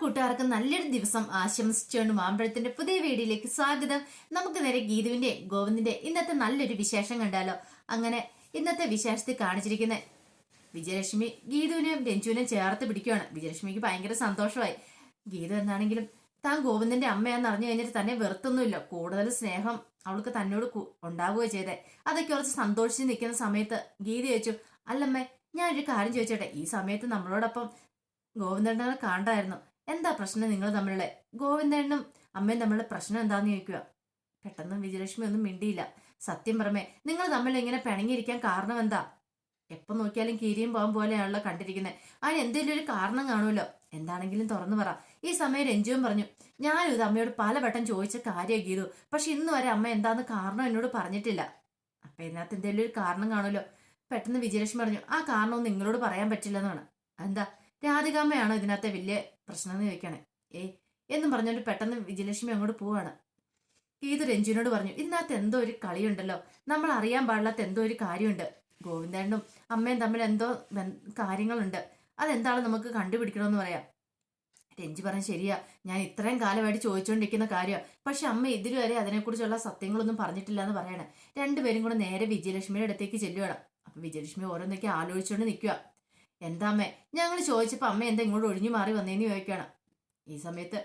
കൂട്ടുകാർക്ക് നല്ലൊരു ദിവസം ആശംസിച്ചുകൊണ്ട് മാമ്പഴത്തിന്റെ പുതിയ വീഡിയോയിലേക്ക് സ്വാഗതം. നമുക്ക് നേരെ ഗീതുവിന്റെ ഗോവിന്ദിന്റെ ഇന്നത്തെ നല്ലൊരു വിശേഷം കണ്ടാലോ? അങ്ങനെ ഇന്നത്തെ വിശേഷത്തിൽ കാണിച്ചിരിക്കുന്ന വിജയലക്ഷ്മി ഗീതുവിനെയും രഞ്ജുവിനെയും ചേർത്ത് പിടിക്കുകയാണ്. വിജയലക്ഷ്മിക്ക് ഭയങ്കര സന്തോഷമായി. ഗീതു എന്നാണെങ്കിലും താൻ ഗോവിന്ദന്റെ അമ്മയാന്ന് അറിഞ്ഞു കഴിഞ്ഞിട്ട് തന്നെ വെറുത്തൊന്നുമില്ല. കൂടുതൽ സ്നേഹം അവൾക്ക് തന്നോട് ഉണ്ടാവുകയോ ചെയ്തേ. അതൊക്കെ കുറച്ച് സന്തോഷിച്ച് നിൽക്കുന്ന സമയത്ത് ഗീത ചോദിച്ചു അല്ലമ്മേ ഞാനൊരു കാര്യം ചോദിച്ചോട്ടെ? ഈ സമയത്ത് നമ്മളോടൊപ്പം ഗോവിന്ദനെ കാണണ്ടായിരുന്നു എന്താ പ്രശ്നം നിങ്ങൾ തമ്മിലുള്ള? ഗോവിന്ദേണ്ണും അമ്മയും തമ്മിലുള്ള പ്രശ്നം എന്താന്ന് ചോദിക്കുക. പെട്ടെന്ന് വിജയലക്ഷ്മി ഒന്നും മിണ്ടിയില്ല. സത്യം പറമേ നിങ്ങൾ തമ്മിൽ ഇങ്ങനെ പിണങ്ങിയിരിക്കാൻ കാരണം എന്താ? എപ്പൊ നോക്കിയാലും കീരിയും പോകാൻ പോലെയാണല്ലോ കണ്ടിരിക്കുന്നത് അതിന് എന്തെങ്കിലും ഒരു കാരണം കാണുമല്ലോ. എന്താണെങ്കിലും തുറന്നു പറ. ഈ സമയം രഞ്ജുവും പറഞ്ഞു ഞാനും ഇത് അമ്മയോട് പലവട്ടം ചോദിച്ച കാര്യം ഗീതു. പക്ഷെ ഇന്ന് വരെ അമ്മ എന്താന്ന് കാരണം എന്നോട് പറഞ്ഞിട്ടില്ല. അപ്പൊ ഇതിനകത്ത് എന്തെങ്കിലും ഒരു കാരണം കാണുമല്ലോ. പെട്ടെന്ന് വിജയലക്ഷ്മി പറഞ്ഞു ആ കാരണമൊന്നും നിങ്ങളോട് പറയാൻ പറ്റില്ലെന്നാണ്. എന്താ രാധികാമ്മയാണോ ഇതിനകത്തെ വലിയ പ്രശ്നം എന്ന് ചോദിക്കണേ ഏ എന്നും പറഞ്ഞുകൊണ്ട് പെട്ടെന്ന് വിജയലക്ഷ്മി അങ്ങോട്ട് പോവാണ്. ഗീത രഞ്ജുവിനോട് പറഞ്ഞു ഇതിനകത്ത് എന്തോ ഒരു കളിയുണ്ടല്ലോ. നമ്മൾ അറിയാൻ പാടില്ലാത്ത എന്തോ ഒരു കാര്യമുണ്ട്. ഗോവിന്ദനും അമ്മയും തമ്മിൽ എന്തോ കാര്യങ്ങളുണ്ട്. അതെന്താണ് നമുക്ക് കണ്ടുപിടിക്കണമെന്ന് പറയാം. രഞ്ജു പറഞ്ഞു ശരിയാ ഞാൻ ഇത്രയും കാലമായിട്ട് ചോദിച്ചുകൊണ്ടിരിക്കുന്ന കാര്യമാണ് പക്ഷെ അമ്മ ഇതുവരെ അതിനെക്കുറിച്ചുള്ള സത്യങ്ങളൊന്നും പറഞ്ഞിട്ടില്ല എന്ന് പറയണേ. രണ്ടുപേരും കൂടെ നേരെ വിജയലക്ഷ്മിയുടെ അടുത്തേക്ക് ചെല്ലുകയാണ് അപ്പൊ വിജയലക്ഷ്മി ഓരോന്നൊക്കെ ആലോചിച്ചുകൊണ്ട് നിൽക്കുക എന്താ അമ്മേ ഞങ്ങൾ ചോദിച്ചപ്പോൾ അമ്മ എന്താ ഇങ്ങോട്ട് ഒഴിഞ്ഞു മാറി വന്നേന്ന് ചോദിക്കുകയാണ് ഈ സമയത്ത്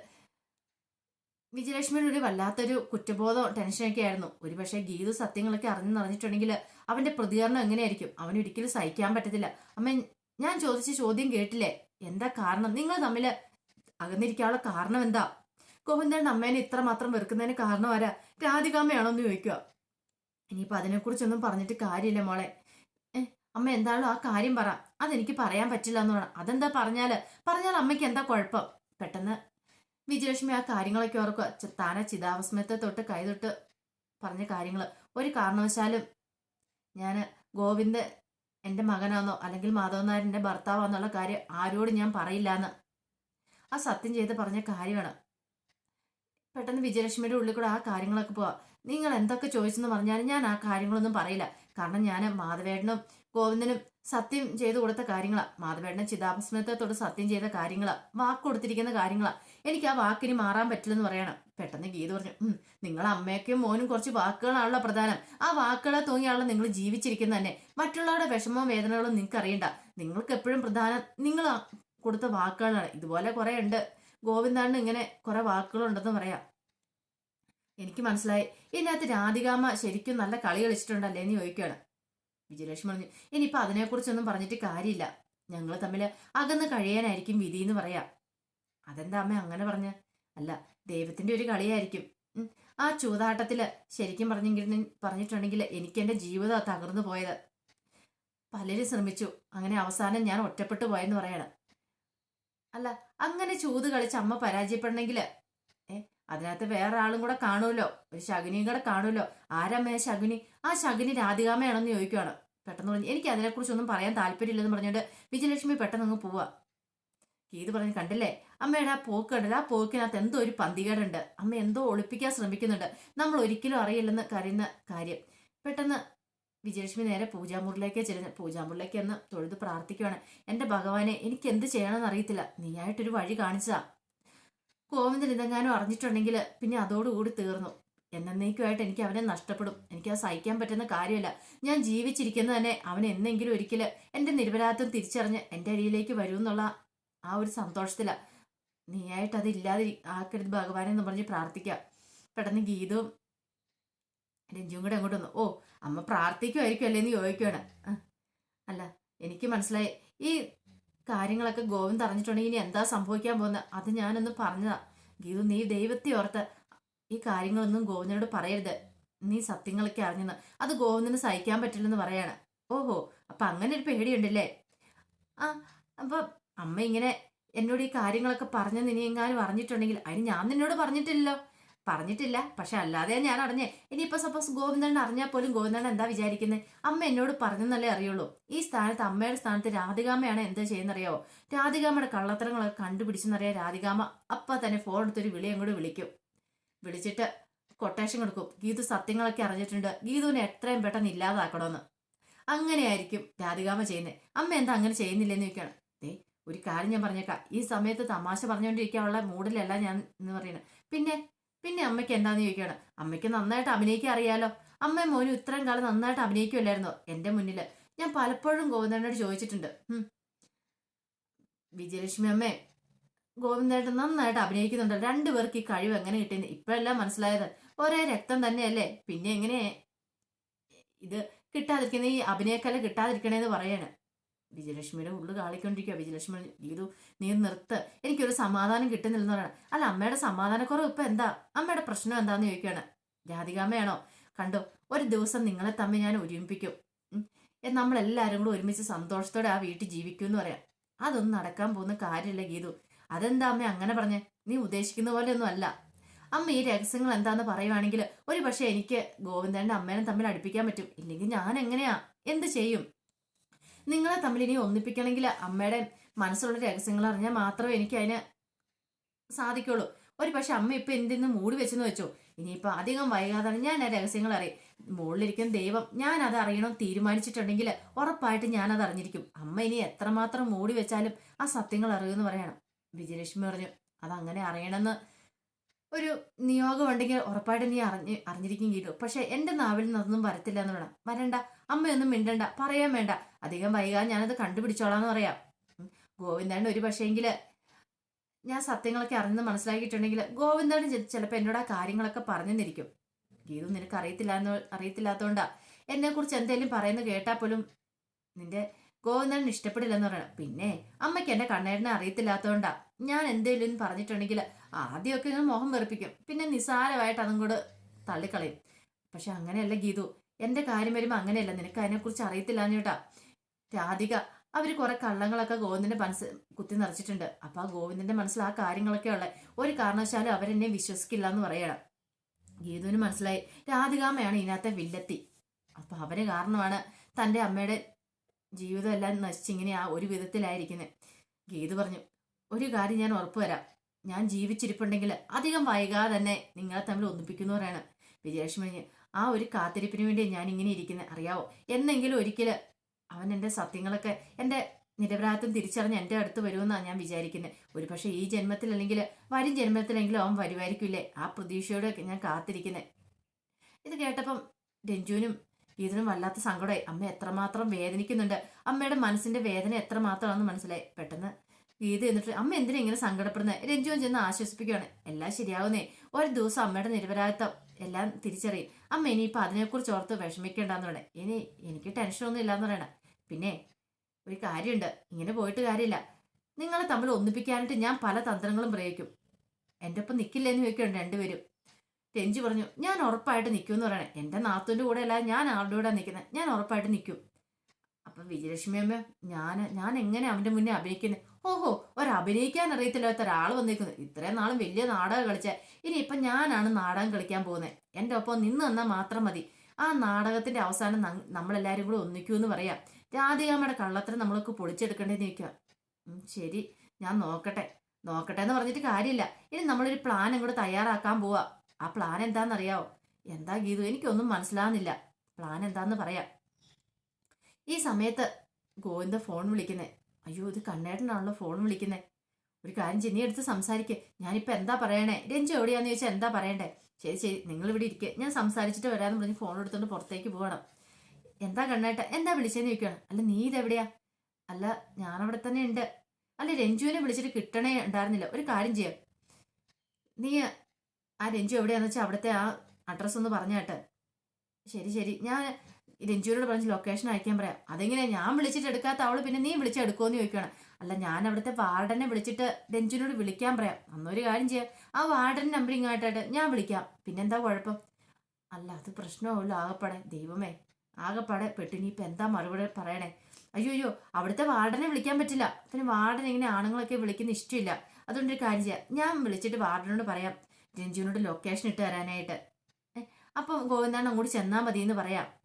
വിജയലക്ഷ്മിയുടെ ഒരു വല്ലാത്തൊരു കുറ്റബോധം ടെൻഷനൊക്കെ ആയിരുന്നു. ഒരുപക്ഷെ ഗീതു സത്യങ്ങളൊക്കെ അറിഞ്ഞു നിറഞ്ഞിട്ടുണ്ടെങ്കിൽ അവന്റെ പ്രതികരണം എങ്ങനെയായിരിക്കും? അവന് ഒരിക്കലും സഹിക്കാൻ പറ്റത്തില്ല. അമ്മ ഞാൻ ചോദിച്ച ചോദ്യം കേട്ടില്ലേ? എന്താ കാരണം? നിങ്ങൾ തമ്മിൽ അകന്നിരിക്കാനുള്ള കാരണം എന്താ? ഗോവിന്ദൻ അമ്മേനെ ഇത്ര മാത്രം വെറുക്കുന്നതിന് കാരണം ആരാ? രാധികാമ്മയാണോ എന്ന് ചോദിക്കുക ഇനിയിപ്പോൾ അതിനെക്കുറിച്ചൊന്നും പറഞ്ഞിട്ട് കാര്യമില്ല മോളെ. അമ്മ എന്താണോ ആ കാര്യം പറ. അതെനിക്ക് പറയാൻ പറ്റില്ല എന്ന് പറഞ്ഞു അതെന്താ പറഞ്ഞാൽ? പറഞ്ഞാൽ അമ്മയ്ക്ക് എന്താ കുഴപ്പം? പെട്ടെന്ന് വിജയലക്ഷ്മി ആ കാര്യങ്ങളൊക്കെ ഓർക്കുക. താന ചിതാവസ്മയത്തെ തൊട്ട് കൈതൊട്ട് പറഞ്ഞ കാര്യങ്ങൾ ഒരു കാരണവശാലും ഞാൻ ഗോവിന്ദ് എന്റെ മകനാണെന്നോ അല്ലെങ്കിൽ മാധവൻ നായരന്റെ ഭർത്താവാന്നുള്ള കാര്യം ആരോടും ഞാൻ പറയില്ല എന്ന് ആ സത്യം ചെയ്ത് പറഞ്ഞ കാര്യമാണ്. പെട്ടെന്ന് വിജയലക്ഷ്മിയുടെ ഉള്ളിൽ കൂടെ ആ കാര്യങ്ങളൊക്കെ പോവാം. നിങ്ങൾ എന്തൊക്കെ ചോദിച്ചെന്ന് പറഞ്ഞാലും ഞാൻ ആ കാര്യങ്ങളൊന്നും പറയില്ല. കാരണം ഞാൻ മാധവേട്ടനും ഗോവിന്ദനും സത്യം ചെയ്തു കൊടുത്ത കാര്യങ്ങളാ. മാധവേടനെ ചിതാഭസ്മത്തെ സത്യം ചെയ്ത കാര്യങ്ങളാ. വാക്ക് കൊടുത്തിരിക്കുന്ന കാര്യങ്ങളാ. എനിക്ക് ആ വാക്കിന് മാറാൻ പറ്റില്ലെന്ന് പറയണം. പെട്ടെന്ന് ഗീത പറഞ്ഞു നിങ്ങൾ അമ്മയ്ക്കും മോനും കുറച്ച് വാക്കുകളാണല്ലോ പ്രധാനം. ആ വാക്കുകളെ തൂങ്ങിയാണല്ലോ നിങ്ങൾ ജീവിച്ചിരിക്കുന്നത് തന്നെ. മറ്റുള്ളവരുടെ വിഷമവും വേദനകളും നിങ്ങൾക്ക് അറിയണ്ട നിങ്ങൾക്ക് എപ്പോഴും പ്രധാനം നിങ്ങൾ കൊടുത്ത വാക്കുകളാണ്. ഇതുപോലെ കുറെ ഉണ്ട്. ഗോവിന്ദാണ് ഇങ്ങനെ കുറെ വാക്കുകളുണ്ടെന്ന് പറയാം. എനിക്ക് മനസ്സിലായി. ഇതിനകത്ത് രാധികാമ്മ ശരിക്കും നല്ല കളി കളിച്ചിട്ടുണ്ടല്ലേ എന്ന് ചോദിക്കുകയാണ്. വിജയലക്ഷ്മി പറഞ്ഞു ഇനിയിപ്പോൾ അതിനെക്കുറിച്ചൊന്നും പറഞ്ഞിട്ട് കാര്യമില്ല. ഞങ്ങൾ തമ്മിൽ അകന്ന് കഴിയാനായിരിക്കും വിധി എന്ന് പറയാം. അതെന്താ അമ്മ അങ്ങനെ പറഞ്ഞ? അല്ല ദൈവത്തിന്റെ ഒരു കളിയായിരിക്കും. ആ ചൂതാട്ടത്തിൽ ശരിക്കും പറഞ്ഞെങ്കിൽ പറഞ്ഞിട്ടുണ്ടെങ്കിൽ എനിക്ക് എന്റെ ജീവിതം തകർന്നു പോയത്. പലരും ശ്രമിച്ചു. അങ്ങനെ അവസാനം ഞാൻ ഒറ്റപ്പെട്ടു പോയെന്ന് പറയണം. അല്ല അങ്ങനെ ചൂത് കളിച്ച് അമ്മ പരാജയപ്പെടണമെങ്കിൽ അതിനകത്ത് വേറെ ആളും കൂടെ കാണുമല്ലോ. ഒരു ശകുനിയും കൂടെ കാണുമല്ലോ. ആരമ്മയ ശകുനി? ആ ശകുനി രാധികാമയാണെന്ന് ചോദിക്കുകയാണ് പെട്ടെന്ന് പറഞ്ഞു എനിക്ക് അതിനെക്കുറിച്ചൊന്നും പറയാൻ താല്പര്യമില്ലെന്ന് പറഞ്ഞുകൊണ്ട് വിജയലക്ഷ്മി പെട്ടെന്ന് അങ്ങ് പോവാ. ഗീത് പറഞ്ഞു കണ്ടില്ലേ? അമ്മയുടെ ആ പോക്ക് കണ്ടില്ല? ആ പോക്കിനകത്ത് എന്തോ ഒരു പന്തികേടുണ്ട്. അമ്മ എന്തോ ഒളിപ്പിക്കാൻ ശ്രമിക്കുന്നുണ്ട്. നമ്മൾ ഒരിക്കലും അറിയില്ലെന്ന് കരയുന്ന കാര്യം. പെട്ടെന്ന് വിജയലക്ഷ്മി നേരെ പൂജാമുറിലേക്ക് ചെല്ലുന്നു. പൂജാമുറിലേക്ക് എന്ന് തൊഴുത് പ്രാർത്ഥിക്കുകയാണ് എന്റെ ഭഗവാനെ എനിക്ക് എന്ത് ചെയ്യണമെന്ന് അറിയത്തില്ല. നീയായിട്ടൊരു വഴി കാണിച്ചതാ. ഗോവിന്ദൻ ഇതെങ്ങാനും അറിഞ്ഞിട്ടുണ്ടെങ്കിൽ പിന്നെ അതോടുകൂടി തീർന്നു. എന്നേക്കുമായിട്ട് എനിക്ക് അവനെ നഷ്ടപ്പെടും. എനിക്ക് അത് സഹിക്കാൻ പറ്റുന്ന കാര്യമല്ല. ഞാൻ ജീവിച്ചിരിക്കുന്നത് തന്നെ അവൻ എന്നെങ്കിലും ഒരിക്കൽ എന്റെ നിരപരാധിത്വം തിരിച്ചറിഞ്ഞ് എന്റെ അരിയിലേക്ക് വരുമെന്നുള്ള ആ ഒരു സന്തോഷത്തില. നീയായിട്ട് അത് ഇല്ലാതെ ആക്കരുത് ഭഗവാനെ എന്ന് പറഞ്ഞ് പ്രാർത്ഥിക്കാം. പെട്ടെന്ന് ഗീതവും രഞ്ജുവും കൂടെ അങ്ങോട്ട് വന്നു. ഓ അമ്മ പ്രാർത്ഥിക്കുമായിരിക്കും അല്ലേ എന്ന് ചോദിക്കുകയാണ് അല്ല എനിക്ക് മനസ്സിലായി. ഈ കാര്യങ്ങളൊക്കെ ഗോവിന്ദ് അറിഞ്ഞിട്ടുണ്ടെങ്കിൽ ഇനി എന്താ സംഭവിക്കാൻ പോകുന്നത്? അത് ഞാനൊന്ന് പറഞ്ഞതാ. ഗീതു നീ ദൈവത്തെ ഓർത്ത് ഈ കാര്യങ്ങളൊന്നും ഗോവിന്ദനോട് പറയരുത്. നീ സത്യങ്ങളൊക്കെ അറിഞ്ഞെന്ന്. അത് ഗോവിന്ദന് സഹിക്കാൻ പറ്റില്ലെന്ന് പറയാണ്. ഓഹോ അപ്പൊ അങ്ങനെ ഒരു പേടിയുണ്ടല്ലേ? ആ അപ്പൊ അമ്മ ഇങ്ങനെ എന്നോട് ഈ കാര്യങ്ങളൊക്കെ പറഞ്ഞെന്ന് ഇനി അറിഞ്ഞിട്ടുണ്ടെങ്കിൽ അതിന് ഞാൻ നിന്നോട് പറഞ്ഞിട്ടില്ലല്ലോ. പറഞ്ഞിട്ടില്ല. പക്ഷെ അല്ലാതെ ഞാൻ അറിഞ്ഞേ. ഇനിയിപ്പൊ സപ്പോസ് ഗോവിന്ദൻ അറിഞ്ഞാൽ പോലും ഗോവിന്ദൻ എന്താ വിചാരിക്കുന്നത് അമ്മ എന്നോട് പറഞ്ഞെന്നല്ലേ അറിയുള്ളൂ. ഈ സ്ഥാനത്ത് അമ്മയുടെ സ്ഥാനത്ത് രാധികാമ്മയാണ് എന്താ ചെയ്യുന്നറിയാവോ? രാധികാമ്മയുടെ കള്ളത്തരങ്ങളൊക്കെ കണ്ടുപിടിച്ചെന്നറിയാം രാധികാമ്മ അപ്പൊ തന്നെ ഫോൺ എടുത്തൊരു വിളി അങ്ങോട്ട് വിളിക്കും. വിളിച്ചിട്ട് കൊട്ടേഷൻ കൊടുക്കും. ഗീതു സത്യങ്ങളൊക്കെ അറിഞ്ഞിട്ടുണ്ട്. ഗീതുവിനെ എത്രയും പെട്ടെന്ന് ഇല്ലാതാക്കണമെന്ന് അങ്ങനെയായിരിക്കും രാധികാമ്മ ചെയ്യുന്നത് അമ്മ എന്താ അങ്ങനെ ചെയ്യുന്നില്ലെന്ന് ചോദിക്കണം. ദേ ഒരു കാര്യം ഞാൻ പറഞ്ഞേക്കാം. ഈ സമയത്ത് തമാശ പറഞ്ഞുകൊണ്ടിരിക്കാനുള്ള മൂഡിലല്ല ഞാൻ എന്ന് പറയുന്നത് പിന്നെ പിന്നെ അമ്മയ്ക്ക് എന്താന്ന് ചോദിക്കുകയാണ്? അമ്മയ്ക്ക് നന്നായിട്ട് അഭിനയിക്കാൻ അറിയാലോ. അമ്മയും മോനും ഇത്രയും കാലം നന്നായിട്ട് അഭിനയിക്കുമല്ലായിരുന്നോ എന്റെ മുന്നിൽ ഞാൻ പലപ്പോഴും ഗോവിന്ദനോട് ചോദിച്ചിട്ടുണ്ട്. വിജയലക്ഷ്മി അമ്മേ ഗോവിന്ദേട്ടൻ നന്നായിട്ട് അഭിനയിക്കുന്നുണ്ട്? രണ്ടുപേർക്ക് ഈ കഴിവ് എങ്ങനെ കിട്ടിയെന്ന് ഇപ്പോഴെല്ലാം മനസ്സിലായത്? ഒരേ രക്തം തന്നെയല്ലേ? പിന്നെ എങ്ങനെ ഇത് കിട്ടാതിരിക്കുന്ന ഈ അഭിനയക്കല കിട്ടാതിരിക്കണേന്ന് പറയാണ്. വിജയലക്ഷ്മിയുടെ ഉള്ളു കാളിക്കൊണ്ടിരിക്കുക വിജയലക്ഷ്മി ഗീതു നീ നിർത്ത്. എനിക്കൊരു സമാധാനം കിട്ടുന്നില്ലെന്ന് പറയണം അല്ല അമ്മയുടെ സമാധാനക്കുറവ് ഇപ്പം എന്താ? അമ്മയുടെ പ്രശ്നം എന്താന്ന് ചോദിക്കുകയാണ്. രാധികാമ്മയാണോ? കണ്ടോ? ഒരു ദിവസം നിങ്ങളെ തമ്മിൽ ഞാൻ ഒരുമിപ്പിക്കും. നമ്മളെല്ലാവരും കൂടെ ഒരുമിച്ച് സന്തോഷത്തോടെ ആ വീട്ടിൽ ജീവിക്കും എന്ന് പറയാം. അതൊന്നും നടക്കാൻ പോകുന്ന കാര്യമില്ല ഗീതു. അതെന്താ അമ്മ അങ്ങനെ പറഞ്ഞേ? നീ ഉദ്ദേശിക്കുന്ന പോലെ ഒന്നും അല്ല. അമ്മ ഈ രഹസ്യങ്ങൾ എന്താന്ന് പറയുവാണെങ്കിൽ ഒരു പക്ഷെ എനിക്ക് ഗോവിന്ദന്റെ അമ്മേനെ തമ്മിൽ അടുപ്പിക്കാൻ പറ്റും. ഇല്ലെങ്കിൽ ഞാൻ എങ്ങനെയാ? എന്ത് ചെയ്യും? നിങ്ങളെ തമ്മിൽ ഇനി ഒന്നിപ്പിക്കണമെങ്കിൽ അമ്മയുടെ മനസ്സിലുള്ള രഹസ്യങ്ങൾ അറിഞ്ഞാൽ മാത്രമേ എനിക്ക് അതിന് സാധിക്കുള്ളൂ. ഒരു പക്ഷെ അമ്മ ഇപ്പൊ എന്തിന്ന് മൂടി വെച്ചെന്ന് വെച്ചോ? ഇനിയിപ്പോ അധികം വൈകാതെ ഞാൻ ആ രഹസ്യങ്ങൾ അറിയും. മുകളിലിരിക്കും ദൈവം ഞാൻ അത് അറിയണം തീരുമാനിച്ചിട്ടുണ്ടെങ്കിൽ ഉറപ്പായിട്ട് ഞാൻ അത് അറിഞ്ഞിരിക്കും. അമ്മ ഇനി എത്രമാത്രം മൂടി വെച്ചാലും ആ സത്യങ്ങൾ അറിയുമെന്ന് പറയണം. വിജയലക്ഷ്മി പറഞ്ഞു അതങ്ങനെ അറിയണമെന്ന് ഒരു നിയോഗം ഉണ്ടെങ്കിൽ ഉറപ്പായിട്ട് നീ അറിഞ്ഞ് അറിഞ്ഞിരിക്കും ചെയ്തു. പക്ഷെ എന്റെ നാവിൽ നിന്നൊന്നും വരത്തില്ല എന്ന് വേണം വരണ്ട. അമ്മയൊന്നും മിണ്ടണ്ട. പറയാൻ വേണ്ട. അധികം വൈകാതെ ഞാനത് കണ്ടുപിടിച്ചോളാം എന്ന് പറയാം. ഗോവിന്ദാണ് ഒരു പക്ഷേങ്കിൽ ഞാൻ സത്യങ്ങളൊക്കെ അറിഞ്ഞെന്ന് മനസ്സിലാക്കിയിട്ടുണ്ടെങ്കിൽ ഗോവിന്ദൻ ചിലപ്പോൾ എന്നോട് ആ കാര്യങ്ങളൊക്കെ പറഞ്ഞെന്നിരിക്കും. ഗീതു നിനക്ക് അറിയത്തില്ല എന്ന് അറിയത്തില്ലാത്തതുകൊണ്ടാ എന്നെ കുറിച്ച് എന്തെങ്കിലും പറയുന്നത് കേട്ടാൽ പോലും നിന്റെ ഗോവിന്ദൻ ഇഷ്ടപ്പെടില്ലെന്ന് പറയണം. പിന്നെ അമ്മയ്ക്ക് എന്റെ കണ്ണേടിനെ അറിയത്തില്ലാത്തതുകൊണ്ടാ ഞാൻ എന്തെങ്കിലും പറഞ്ഞിട്ടുണ്ടെങ്കിൽ ആദ്യമൊക്കെ ഇങ്ങനെ മോഹം വെറുപ്പിക്കും. പിന്നെ നിസാരമായിട്ട് അതും കൂടെ തള്ളിക്കളയും. പക്ഷെ അങ്ങനെയല്ല ഗീതു. എന്റെ കാര്യം വരുമ്പോ അങ്ങനെയല്ല. നിനക്ക് അതിനെക്കുറിച്ച് അറിയത്തില്ല ചേട്ടാ രാധിക അവർ കുറെ കള്ളങ്ങളൊക്കെ ഗോവിന്ദന്റെ മനസ്സ് കുത്തി നിറച്ചിട്ടുണ്ട്. അപ്പൊ ആ ഗോവിന്ദന്റെ മനസ്സിൽ ആ കാര്യങ്ങളൊക്കെ ഉള്ള. ഒരു കാരണവശാലും അവരെന്നെ വിശ്വസിക്കില്ല എന്ന് പറയണം. ഗീതുവിന് മനസ്സിലായി. രാധികാമ്മയാണ് ഇതിനകത്തെ വില്ലത്തി. അപ്പൊ അവർ കാരണമാണ് തന്റെ അമ്മയുടെ ജീവിതം എല്ലാം നശിച്ചിങ്ങനെ ആ ഒരു വിധത്തിലായിരിക്കുന്നത് ഗീതു പറഞ്ഞു ഒരു കാര്യം ഞാൻ ഉറപ്പു വരാം. ഞാൻ ജീവിച്ചിരിപ്പുണ്ടെങ്കിൽ അധികം വൈകാതെ തന്നെ നിങ്ങളെ തമ്മിൽ ഒന്നിപ്പിക്കുന്നവരാണ്. വിജയലക്ഷ്മി ആ ഒരു കാത്തിരിപ്പിന് വേണ്ടി ഞാൻ ഇങ്ങനെ ഇരിക്കുന്നത് അറിയാവോ? എന്നെങ്കിലും ഒരിക്കൽ അവൻ എന്റെ സത്യങ്ങളൊക്കെ എന്റെ നിരപരാധം തിരിച്ചറിഞ്ഞ് എന്റെ അടുത്ത് വരുമെന്നാണ് ഞാൻ വിചാരിക്കുന്നത് ഒരു പക്ഷേ ഈ ജന്മത്തിൽ അല്ലെങ്കിൽ വരും ജന്മത്തിലെങ്കിലും അവൻ വരുമായിരിക്കില്ലേ ആ പ്രതീക്ഷയോടെ ഞാൻ കാത്തിരിക്കുന്നത് ഇത് കേട്ടപ്പം രഞ്ജുവിനും ഇതിനും വല്ലാത്ത സങ്കടമായി. അമ്മ എത്രമാത്രം വേദനിക്കുന്നുണ്ട്. അമ്മയുടെ മനസ്സിന്റെ വേദന എത്രമാത്രമാണെന്ന് മനസ്സിലായി. പെട്ടെന്ന് ഗീത എന്നിട്ട് അമ്മ എന്തിനാ ഇങ്ങനെ സങ്കടപ്പെടുന്നത് രഞ്ജുവൻ ചെന്ന് ആശ്വസിപ്പിക്കുകയാണ് എല്ലാം ശരിയാവുന്നേ. ഒരു ദിവസം അമ്മയുടെ നിരപരാധിത്വം എല്ലാം തിരിച്ചറിയും. അമ്മ ഇനിയിപ്പോൾ അതിനെക്കുറിച്ച് ഓർത്ത് വിഷമിക്കേണ്ടെന്ന് പറയണേ. ഇനി എനിക്ക് ടെൻഷനൊന്നും ഇല്ലാന്ന് പറയണേ. പിന്നെ ഒരു കാര്യമുണ്ട് ഇങ്ങനെ പോയിട്ട് കാര്യമില്ല. നിങ്ങളെ തമ്മിൽ ഒന്നിപ്പിക്കാനായിട്ട് ഞാൻ പല തന്ത്രങ്ങളും പ്രയോഗിക്കും. എന്റെ ഒപ്പം നിൽക്കില്ലെന്ന് ചോദിക്കുകയാണ് രണ്ടുപേരും. രഞ്ജു പറഞ്ഞു ഞാൻ ഉറപ്പായിട്ട് നിൽക്കുമെന്ന് പറയണേ. എന്റെ നാത്തൂന്റെ കൂടെ അല്ല ഞാൻ ആളുടെ കൂടെ നിൽക്കുന്നത് ഞാൻ ഉറപ്പായിട്ട് നിൽക്കും അപ്പം വിജയലക്ഷ്മി അമ്മ ഞാൻ ഞാൻ എങ്ങനെ അവന്റെ മുന്നേ അഭിനയിക്കുന്നത് ഓഹോ ഒരു അറിയത്തില്ലാത്ത ഒരാൾ വന്നിരിക്കുന്നു ഇത്രയും നാളും വലിയ നാടകം കളിച്ച. ഇനി ഇപ്പം ഞാനാണ് നാടകം കളിക്കാൻ പോകുന്നത് എന്റെ ഒപ്പം നിന്ന് തന്നാൽ മാത്രം മതി. ആ നാടകത്തിന്റെ അവസാനം നമ്മളെല്ലാരും കൂടെ ഒന്നിക്കൂ എന്ന് പറയാം. രാധികാമ്മയുടെ കള്ളത്തരം നമ്മളൊക്കെ പൊളിച്ചെടുക്കേണ്ടതെന്ന് നിൽക്കുക ശരി. ഞാൻ നോക്കട്ടെ. നോക്കട്ടെ എന്ന് പറഞ്ഞിട്ട് കാര്യമില്ല. ഇനി നമ്മളൊരു പ്ലാൻ അങ്ങോട്ട് തയ്യാറാക്കാൻ പോവാ. ആ പ്ലാൻ എന്താണെന്നറിയാവോ എന്താ ഗീതു? എനിക്കൊന്നും മനസ്സിലാകുന്നില്ല പ്ലാൻ എന്താന്ന് പറയാം. ഈ സമയത്ത് ഗോവിന്ദ ഫോൺ വിളിക്കുന്നേ. അയ്യോ ഇത് കണ്ണേട്ടനാണല്ലോ ഫോൺ വിളിക്കുന്നത് ഒരു കാര്യം ചെന്നി എടുത്ത് സംസാരിക്കുക ഞാനിപ്പോൾ എന്താ പറയണേ? രഞ്ജു എവിടെയാന്ന് ചോദിച്ചാൽ എന്താ പറയണ്ടേ? ശരി ശരി നിങ്ങൾ ഇവിടെ ഇരിക്കുക ഞാൻ സംസാരിച്ചിട്ട് വരാമെന്ന് പറഞ്ഞ് ഫോൺ എടുത്തുകൊണ്ട് പുറത്തേക്ക് പോകണം. എന്താ കണ്ണേട്ട എന്താ വിളിച്ചതെന്ന് ചോദിക്കുകയാണ് അല്ല നീ ഇതെവിടെയാ? അല്ല ഞാനവിടെ തന്നെ ഉണ്ട്. അല്ല രഞ്ജുവിനെ വിളിച്ചിട്ട് കിട്ടണേ ഉണ്ടായിരുന്നില്ല. ഒരു കാര്യം ചെയ്യാം. നീ ആ രഞ്ജു എവിടെയാന്ന് വെച്ചാൽ അവിടുത്തെ ആ അഡ്രസ്സ് ഒന്ന് പറഞ്ഞാട്ടെ ശരി ശരി. ഞാൻ രഞ്ജുവിനോട് പറഞ്ഞ് ലൊക്കേഷൻ അയക്കാൻ പറയാം. അതെങ്ങനെയാ ഞാൻ വിളിച്ചിട്ട് എടുക്കാത്ത അവൾ പിന്നെ നീ വിളിച്ചെടുക്കുമെന്ന് ചോദിക്കുകയാണ് അല്ല ഞാൻ അവിടുത്തെ വാർഡനെ വിളിച്ചിട്ട് രഞ്ജുവിനോട് വിളിക്കാൻ പറയാം. അന്നൊരു കാര്യം ചെയ്യാം. ആ വാർഡൻ നമ്പർ ഇങ്ങോട്ടായിട്ട് ഞാൻ വിളിക്കാം. പിന്നെന്താ കുഴപ്പം? അല്ല അത് പ്രശ്നമാവില്ല ആകപ്പാടെ. ദൈവമേ. ആകപ്പാടെ പെട്ടു ഇപ്പം എന്താ മറുപടി പറയണേ? അയ്യോ അയ്യോ. അവിടുത്തെ വാർഡനെ വിളിക്കാൻ പറ്റില്ല. പിന്നെ വാർഡൻ ഇങ്ങനെ ആണുങ്ങളൊക്കെ വിളിക്കുന്ന ഇഷ്ടമില്ല. അതുകൊണ്ട് ഒരു കാര്യം ചെയ്യാം. ഞാൻ വിളിച്ചിട്ട് വാർഡനോട് പറയാം. രഞ്ജുവിനോട് ലൊക്കേഷൻ ഇട്ട് തരാനായിട്ട്. അപ്പം ഗോവിന്ദാണ് അങ്ങോട്ട് ചെന്നാൽ മതി എന്ന് പറയാം.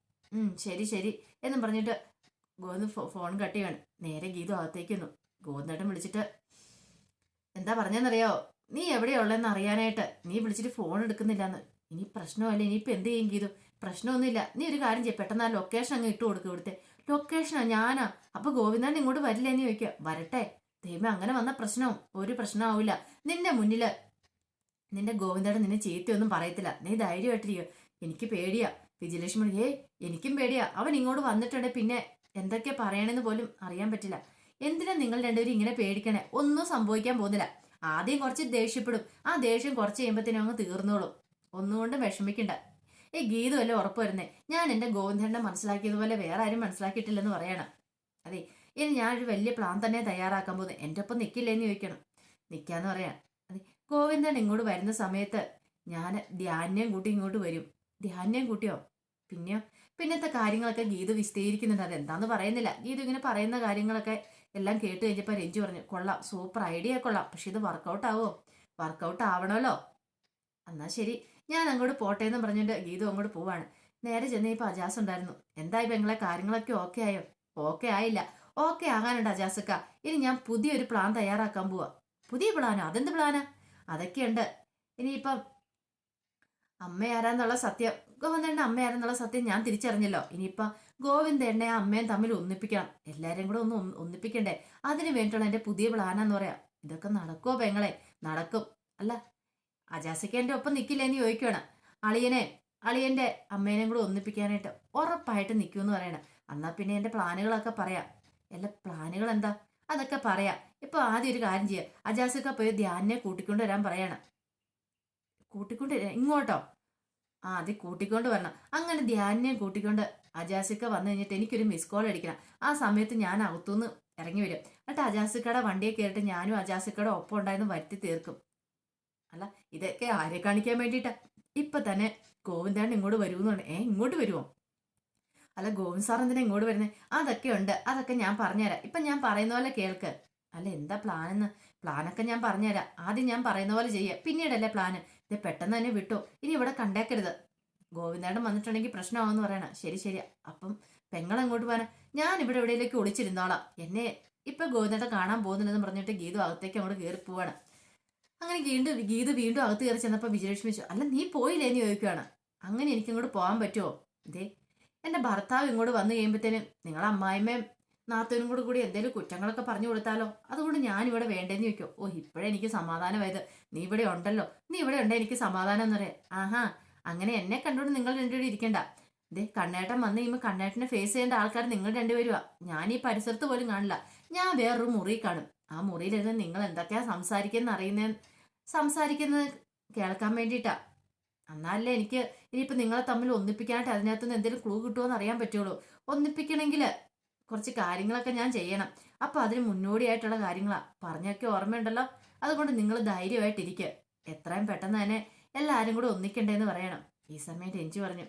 ശരി ശരി എന്നും പറഞ്ഞിട്ട് ഗോവിന്ദ് ഫോൺ കട്ട് ചെയ്യാണ് നേരെ ഗീതു അകത്തേക്ക് വന്നു. ഗോവിന്ദേട്ടൻ വിളിച്ചിട്ട് എന്താ പറഞ്ഞെന്നറിയോ? നീ എവിടെയുള്ളതെന്ന് അറിയാനായിട്ട്. നീ വിളിച്ചിട്ട് ഫോൺ എടുക്കുന്നില്ലെന്ന്. ഇനി പ്രശ്നമല്ല ഇനിയിപ്പോൾ എന്ത് ചെയ്യും ഗീതു? പ്രശ്നമൊന്നുമില്ല. നീ ഒരു കാര്യം ചെയ്യ. പെട്ടെന്ന് ആ ലൊക്കേഷൻ അങ്ങ് ഇട്ട് കൊടുക്കും ഇവിടുത്തെ. ലൊക്കേഷനാ ഞാനാ. അപ്പൊ ഗോവിന്ദൻ ഇങ്ങോട്ട് വരില്ല ചോദിക്കുക വരട്ടെ. ദൈവം അങ്ങനെ വന്ന പ്രശ്നവും ഒരു പ്രശ്നമാവില്ല. നിന്റെ മുന്നിൽ നിന്റെ ഗോവിന്ദേട്ടൻ നിന്നെ ചീത്തയൊന്നും പറയത്തില്ല. നീ ധൈര്യമായിട്ടിരിക്കുക എനിക്ക് പേടിയാ. വിജയലക്ഷ്മി ഏ എനിക്കും പേടിയാ. അവൻ ഇങ്ങോട്ട് വന്നിട്ടുണ്ട്. പിന്നെ എന്തൊക്കെ പറയണെന്ന് പോലും അറിയാൻ പറ്റില്ല. എന്തിനാ നിങ്ങൾ രണ്ടുപേരും ഇങ്ങനെ പേടിക്കണേ? ഒന്നും സംഭവിക്കാൻ പോകുന്നില്ല. ആദ്യം കുറച്ച് ദേഷ്യപ്പെടും. ആ ദേഷ്യം കുറച്ച് കഴിയുമ്പത്തേനും അങ്ങ് തീർന്നോളും. ഒന്നുകൊണ്ടും വിഷമിക്കണ്ട. ഏ ഗീതു അല്ലേ ഉറപ്പ് വരുന്നേ ഞാൻ എന്റെ ഗോവിന്ദനെ മനസ്സിലാക്കിയതുപോലെ വേറെ ആരും മനസ്സിലാക്കിയിട്ടില്ലെന്ന് പറയണം. അതെ ഇനി ഞാനൊരു വലിയ പ്ലാൻ തന്നെ തയ്യാറാക്കാൻ പോകുന്നത് എന്റെ ഒപ്പം നിൽക്കില്ലേന്ന് ചോദിക്കണം. നിൽക്കാന്ന് പറയാം. അതെ ഗോവിന്ദൻ ഇങ്ങോട്ട് വരുന്ന സമയത്ത് ഞാൻ ധ്യാനം കൂട്ടി ഇങ്ങോട്ട് വരും. ധ്യാനം കൂട്ടിയോ? പിന്നെയോ പിന്നത്തെ കാര്യങ്ങളൊക്കെ ഗീതു വിശദീകരിക്കുന്നുണ്ട് അതെന്താന്ന് പറയുന്നില്ല. ഗീതു ഇങ്ങനെ പറയുന്ന കാര്യങ്ങളൊക്കെ എല്ലാം കേട്ട് കഴിഞ്ഞപ്പോൾ രഞ്ജു പറഞ്ഞു കൊള്ളാം സൂപ്പർ ഐഡിയ കൊള്ളാം. പക്ഷെ ഇത് വർക്കൗട്ട് ആവോ? വർക്കൗട്ട് ആവണമല്ലോ എന്നാ ശരി. ഞാൻ അങ്ങോട്ട് പോട്ടെ എന്ന് പറഞ്ഞിട്ട് ഗീതു അങ്ങോട്ട് പോവാണ്. നേരെ ചെന്ന് ഇപ്പൊ അജാസ് ഉണ്ടായിരുന്നു. എന്തായി പെങ്ങളെ കാര്യങ്ങളൊക്കെ ഓക്കെ ആയോ? ഓക്കെ ആയില്ല. ഓക്കെ ആകാനുണ്ട് അജാസക്ക. ഇനി ഞാൻ പുതിയൊരു പ്ലാൻ തയ്യാറാക്കാൻ പോവാ. പുതിയ പ്ലാനോ അതെന്ത് പ്ലാനാ അതൊക്കെയുണ്ട്. ഇനിയിപ്പം അമ്മ ആരാന്നുള്ള സത്യം. ഗോവിന്ദേണ്ണ അമ്മ ആരാന്നുള്ള സത്യം ഞാൻ തിരിച്ചറിഞ്ഞല്ലോ. ഇനിയിപ്പം ഗോവിന്ദേണ്ണയെ അമ്മയും തമ്മിൽ ഒന്നിപ്പിക്കണം. എല്ലാരും കൂടെ ഒന്ന് ഒന്ന് ഒന്നിപ്പിക്കണ്ടേ? അതിന് വേണ്ടിയുള്ള എന്റെ പുതിയ പ്ലാനാന്ന് പറയാം. ഇതൊക്കെ നടക്കുമോ പെങ്ങളെ? നടക്കും. അല്ല അജാസയ്ക്ക് ഒപ്പം ഒപ്പം നിൽക്കില്ലെന്ന് ചോദിക്കുവാണ്. അളിയനെ അളിയന്റെ അമ്മേനെയും കൂടെ ഒന്നിപ്പിക്കാനായിട്ട് ഉറപ്പായിട്ട് നിൽക്കുമെന്ന് പറയണം. എന്നാൽ പിന്നെ എന്റെ പ്ലാനുകളൊക്കെ പറയാം. എല്ലാ പ്ലാനുകൾ എന്താ അതൊക്കെ പറയാം. ഇപ്പൊ ആദ്യം ഒരു കാര്യം ചെയ്യാം. അജാസൊക്കെ പോയി ധ്യാനെ കൂട്ടിക്കൊണ്ട് വരാൻ പറയണം. കൂട്ടിക്കൊണ്ട് ഇങ്ങോട്ടോ? ആ അത് കൂട്ടിക്കൊണ്ട് വരണം. അങ്ങനെ ധ്യാനെ കൂട്ടിക്കൊണ്ട് അജാസിക്ക വന്നു കഴിഞ്ഞിട്ട് എനിക്കൊരു മിസ് കോൾ അടിക്കണം. ആ സമയത്ത് ഞാൻ അകത്തുനിന്ന് ഇറങ്ങി വരും. എന്നിട്ട് അജാസിക്കയുടെ വണ്ടിയെ കയറിയിട്ട് ഞാനും അജാസിക്കയുടെ ഒപ്പം ഉണ്ടായിരുന്നു വരുത്തി തീർക്കും. അല്ല ഇതൊക്കെ ആരെ കാണിക്കാൻ വേണ്ടിയിട്ടാ? ഇപ്പൊ തന്നെ ഗോവിന്ദാണ്ട് ഇങ്ങോട്ട് വരുമെന്ന് ഏ ഇങ്ങോട്ട് വരുമോ അല്ല ഗോവിന്ദ് സാർ എന്തിനാ ഇങ്ങോട്ട് വരുന്നത് അതൊക്കെ ഉണ്ട്. അതൊക്കെ ഞാൻ പറഞ്ഞുതരാം. ഇപ്പൊ ഞാൻ പറയുന്ന പോലെ കേൾക്ക്. അല്ല എന്താ പ്ലാൻ എന്ന്? പ്ലാനൊക്കെ ഞാൻ പറഞ്ഞുതരാം. ആദ്യം ഞാൻ പറയുന്ന പോലെ ചെയ്യുക പിന്നീടല്ലേ പ്ലാന് ഇത് പെട്ടെന്ന് തന്നെ വിട്ടു. ഇനി ഇവിടെ കണ്ടേക്കരുത്. ഗോവിന്ദേട്ടൻ വന്നിട്ടുണ്ടെങ്കിൽ പ്രശ്നമാവെന്ന് പറയണ. ശരി ശരി. അപ്പം പെങ്ങൾ അങ്ങോട്ട് പോകാൻ ഞാൻ ഇവിടെ എവിടെയിലേക്ക് ഒളിച്ചിരുന്നോളാം. എന്നെ ഇപ്പൊ ഗോവിന്ദേട്ടൻ കാണാൻ പോകുന്നുണ്ടെന്ന് പറഞ്ഞിട്ട് ഗീതു അകത്തേക്ക് അങ്ങോട്ട് കയറി പോവാണ്. അങ്ങനെ വീണ്ടും ഗീതു വീണ്ടും അകത്ത് കയറി ചെന്നപ്പോൾ വിജയലക്ഷ്മി അല്ല നീ പോയില്ലേ? എന്ന് ചോദിക്കുകയാണ് അങ്ങനെ എനിക്ക് അങ്ങോട്ട് പോകാൻ പറ്റുമോ ഇതേ എന്റെ ഭർത്താവ് ഇങ്ങോട്ട് വന്നു കഴിയുമ്പോഴത്തേനും നിങ്ങളെ അമ്മായിമ്മയും നാത്തൂനും കൂടെ കൂടി എന്തെങ്കിലും കുറ്റങ്ങളൊക്കെ പറഞ്ഞു കൊടുത്താലോ? അതുകൊണ്ട് ഞാൻ ഇവിടെ വേണ്ടെന്ന് ചോദിക്കും. ഓ ഇപ്പോഴേ എനിക്ക് സമാധാനമായത്. നീ ഇവിടെ ഉണ്ടല്ലോ. നീ ഇവിടെ ഉണ്ടേ എനിക്ക് സമാധാനം എന്ന് പറയാം. ആഹാ അങ്ങനെ എന്നെ കണ്ടുകൊണ്ട് നിങ്ങൾ രണ്ടുപേരും ഇരിക്കണ്ട. ദേ കണ്ണേട്ടൻ വന്ന് കഴിയുമ്പോൾ കണ്ണേട്ടനെ ഫേസ് ചെയ്യേണ്ട ആൾക്കാർ നിങ്ങൾ രണ്ടുപേരുവാ ഞാൻ ഈ പരിസരത്ത് പോലും കാണില്ല. ഞാൻ വേറൊരു മുറി കാണും. ആ മുറിയിലിരുന്ന് നിങ്ങൾ എന്തൊക്കെയാ സംസാരിക്കുന്ന അറിയുന്ന സംസാരിക്കുന്നത് കേൾക്കാൻ വേണ്ടിയിട്ടാ. എന്നാലേ എനിക്ക് ഇനിയിപ്പോൾ നിങ്ങളെ തമ്മിൽ ഒന്നിപ്പിക്കാനായിട്ട് അതിനകത്തുനിന്ന് എന്തെങ്കിലും ക്ലൂ കിട്ടുമോ എന്ന് അറിയാൻ പറ്റുള്ളൂ. ഒന്നിപ്പിക്കണമെങ്കിൽ കുറച്ച് കാര്യങ്ങളൊക്കെ ഞാൻ ചെയ്യണം. അപ്പൊ അതിന് മുന്നോടിയായിട്ടുള്ള കാര്യങ്ങളാ. പറഞ്ഞൊക്കെ ഓർമ്മയുണ്ടല്ലോ? അതുകൊണ്ട് നിങ്ങൾ ധൈര്യമായിട്ടിരിക്കുക എത്രയും പെട്ടെന്ന് തന്നെ എല്ലാവരും കൂടെ ഒന്നിക്കണ്ടേന്ന് പറയണം. ഈ സമയം രഞ്ജു പറഞ്ഞു.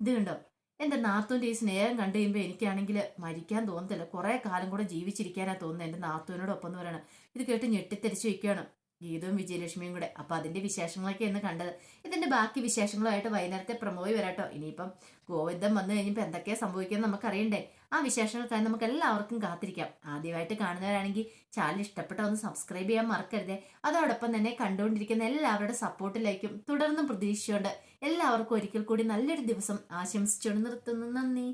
ഇത് കണ്ടോ? എന്റെ നാത്തൂന്റെ ഈ സ്നേഹം കണ്ടു കഴിയുമ്പോൾ എനിക്കാണെങ്കിൽ മരിക്കാൻ തോന്നത്തില്ല. കുറെ കാലം കൂടെ ജീവിച്ചിരിക്കാനാ തോന്നുന്നത് എന്റെ നാത്തൂനോടൊപ്പം എന്ന് പറയണം. ഇത് കേട്ട് ഞെട്ടിത്തെരിച്ചു വെക്കുകയാണ് ഗീതവും വിജയലക്ഷ്മിയും കൂടെ. അപ്പൊ അതിന്റെ വിശേഷങ്ങളൊക്കെ ഇന്ന് കണ്ടത്. ഇതിന്റെ ബാക്കി വിശേഷങ്ങളുമായിട്ട് വൈകുന്നേരത്തെ പ്രമോയി വരാട്ടോ. ഇനിയിപ്പം ഗോവിന്ദം വന്നു കഴിഞ്ഞപ്പോൾ എന്തൊക്കെയാ സംഭവിക്കുന്നത് നമുക്ക് അറിയണ്ടേ ആ വിശേഷങ്ങൾക്കായി നമുക്ക് എല്ലാവർക്കും കാത്തിരിക്കാം. ആദ്യമായിട്ട് കാണുന്നവരാണെങ്കിൽ ചാനൽ ഇഷ്ടപ്പെട്ട ഒന്ന് സബ്സ്ക്രൈബ് ചെയ്യാൻ മറക്കരുതേ. അതോടൊപ്പം തന്നെ കണ്ടുകൊണ്ടിരിക്കുന്ന എല്ലാവരുടെ സപ്പോർട്ടിലേക്കും തുടർന്നും പ്രതീക്ഷിച്ചുകൊണ്ട് എല്ലാവർക്കും ഒരിക്കൽ കൂടി നല്ലൊരു ദിവസം ആശംസിച്ചുകൊണ്ട് നിർത്തുന്നു. നന്ദി.